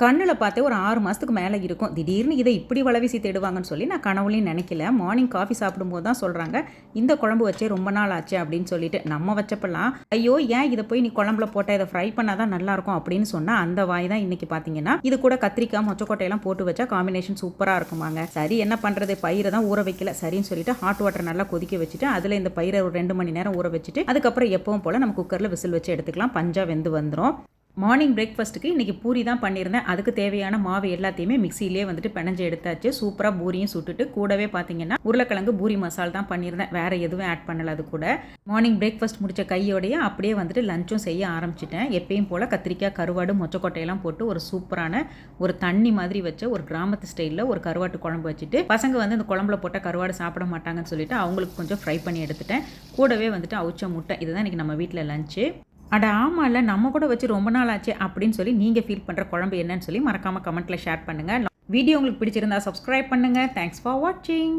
கண்ணில் பார்த்தே ஒரு ஆறு மாதத்துக்கு மேலே இருக்கும். திடீர்னு இதை இப்படி வளவீசி தேடுவாங்கன்னு சொல்லி நான் கனவுலையும் நினைக்கல. மார்னிங் காஃபி சாப்பிடும்போது தான் சொல்கிறாங்க இந்த குழம்பு வச்சே ரொம்ப நாள் ஆச்சு அப்படின்னு சொல்லிட்டு நம்ம வச்சப்பெல்லாம் ஐயோ ஏன் இதை போய் நீ குழம்புல போட்டால் இதை ஃப்ரை பண்ணால் தான் நல்லாயிருக்கும் அப்படின்னு சொன்னால் அந்த வாய் தான் இன்றைக்கி பார்த்தீங்கன்னா இது கூட கத்திரிக்காய் மொச்சக்கொட்டையெல்லாம் போட்டு வச்சா காம்பினேஷன் சூப்பராக இருக்குமாங்க. சரி என்ன பண்ணுறது பயிரை தான் ஊற வைக்கல. சரின்னு சொல்லிட்டு ஹாட் வாட்டர் நல்லா கொதிக்க வச்சுட்டு அதில் இந்த பயிரை ஒரு ரெண்டு மணி நேரம் ஊற வச்சுட்டு அதுக்கப்புறம் எப்பவும் போல் நம்ம குக்கரில் விசில் வச்சு எடுத்துக்கலாம். பஞ்சா வெந்து வந்துடும் மார்னிங் பிரேக்ஃபாஸ்ட்டுக்கு இன்றைக்கி பூரி தான் பண்ணியிருந்தேன். அதுக்கு தேவையான மாவு எல்லாத்தையுமே மிக்சியிலே வந்துட்டு பிணைஞ்சு எடுத்தாச்சு. சூப்பராக பூரியும் சுட்டுட்டு கூடவே பார்த்தீங்கன்னா உருளைக்கிழங்கு பூரி மசால் தான் பண்ணியிருந்தேன். வேறு எதுவும் ஆட் பண்ணல அது கூட. மார்னிங் பிரேக்ஃபாஸ்ட் முடிச்ச கையோடையே அப்படியே வந்துட்டு லஞ்சும் செய்ய ஆரம்பிச்சிட்டேன். எப்பயும் போல் கத்திரிக்காய் கருவாடு மொச்சக்கொட்டையெல்லாம் போட்டு ஒரு சூப்பரான ஒரு தண்ணி மாதிரி வச்ச ஒரு கிராமத்து ஸ்டைலில் ஒரு கருவாட்டு குழம்பு வச்சுட்டு பசங்க வந்து அந்த குழம்புல போட்டால் கருவாடு சாப்பிட மாட்டாங்கன்னு சொல்லிட்டு அவங்களுக்கு கொஞ்சம் ஃப்ரை பண்ணி எடுத்துட்டேன். கூடவே வந்துட்டு அவுச்ச முட்டை இதுதான் இன்றைக்கி நம்ம வீட்டில் லஞ்சு அட ஆமாம்ல நம்ம கூட வச்சு ரொம்ப நாள் ஆச்சு அப்படின்னு சொல்லி நீங்கள் ஃபீல் பண்ணுற குழம்பு என்னன்னு சொல்லி மறக்காமல் கமெண்ட்டில் ஷேர் பண்ணுங்கள் வீடியோ உங்களுக்கு பிடிச்சிருந்தா சப்ஸ்கிரைப் பண்ணுங்கள் தேங்க்ஸ் ஃபார் வாட்சிங்